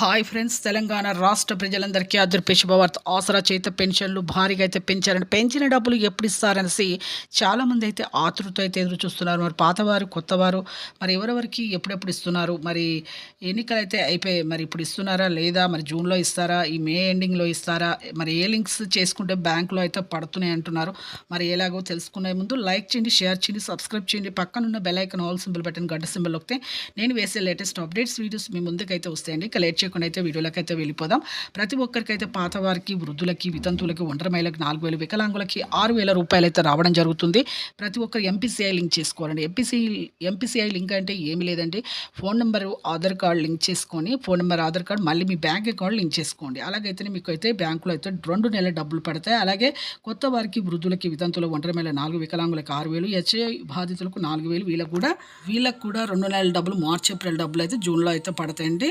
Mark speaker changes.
Speaker 1: Hi friends Telangana రాష్ట్ర ప్రజలందరికీ అదృపే శుభవార్త. ఆసరా చేత పెన్షన్లు భారీగా అయితే పెంచారని పెంచిన డబ్బులు ఎప్పుడు ఇస్తారనేసి చాలామంది అయితే ఆతృత అయితే ఎదురు చూస్తున్నారు మరి పాతవారు కొత్తవారు మరి ఎవరెవరికి ఎప్పుడెప్పుడు ఇస్తున్నారు? మరి ఎన్నికలు అయితే అయిపోయాయి మరి ఇప్పుడు ఇస్తున్నారా లేదా? మరి జూన్లో ఇస్తారా? ఈ మే ఎండింగ్లో ఇస్తారా? మరి ఏ లింక్స్ చేసుకుంటే బ్యాంకులో అయితే పడుతున్నాయి అంటున్నారు. మరి ఎలాగో తెలుసుకునే ముందు లైక్ చేయండి షేర్ చేయండి సబ్స్క్రైబ్ చేయండి. పక్కనున్న bell icon all symbol button గడ్డ సింబల్ వస్తే నేను వేసే లేటెస్ట్ అప్డేట్స్ వీడియోస్ మీ ముందుకైతే వస్తాయండి. ఇక లేట్ చేయకుండా అయితే వీడియోలకైతే వెళ్ళిపోదాం. ప్రతి ఒక్కరికైతే పాత వారికి వృద్ధులకి వితంతువులకి ఒంటరి మహిళకి నాలుగు వేలు వికలాంగులకి ఆరు వేల రూపాయలు అయితే రావడం జరుగుతుంది. ప్రతి ఒక్కరు ఎంపీసీఐ లింక్ చేసుకోవాలండి. ఎంపీసీ ఎంపీసీఐ లింక్ అంటే ఏమి లేదండి. Phone number Aadhaar card link చేసుకొని ఫోన్ నెంబర్ ఆధార్ కార్డు మళ్ళీ మీ బ్యాంక్ అకౌంట్ లింక్ చేసుకోండి. అలాగైతేనే మీకు అయితే బ్యాంకులో అయితే రెండు నెలల డబ్బులు పడతాయి. అలాగే కొత్త వారికి వృద్ధులకి వితంతులు ఒంటరి మహిళ నాలుగు వికలాంగులకు ఆరు వేలు హెచ్ఐ బాధితులకు నాలుగు వేలు వీళ్ళకు కూడా వీళ్ళకు కూడా రెండు నెలల డబ్బులు మార్చి ఏప్రిల్ డబ్బులు అయితే జూన్లో అయితే పడతాయండి.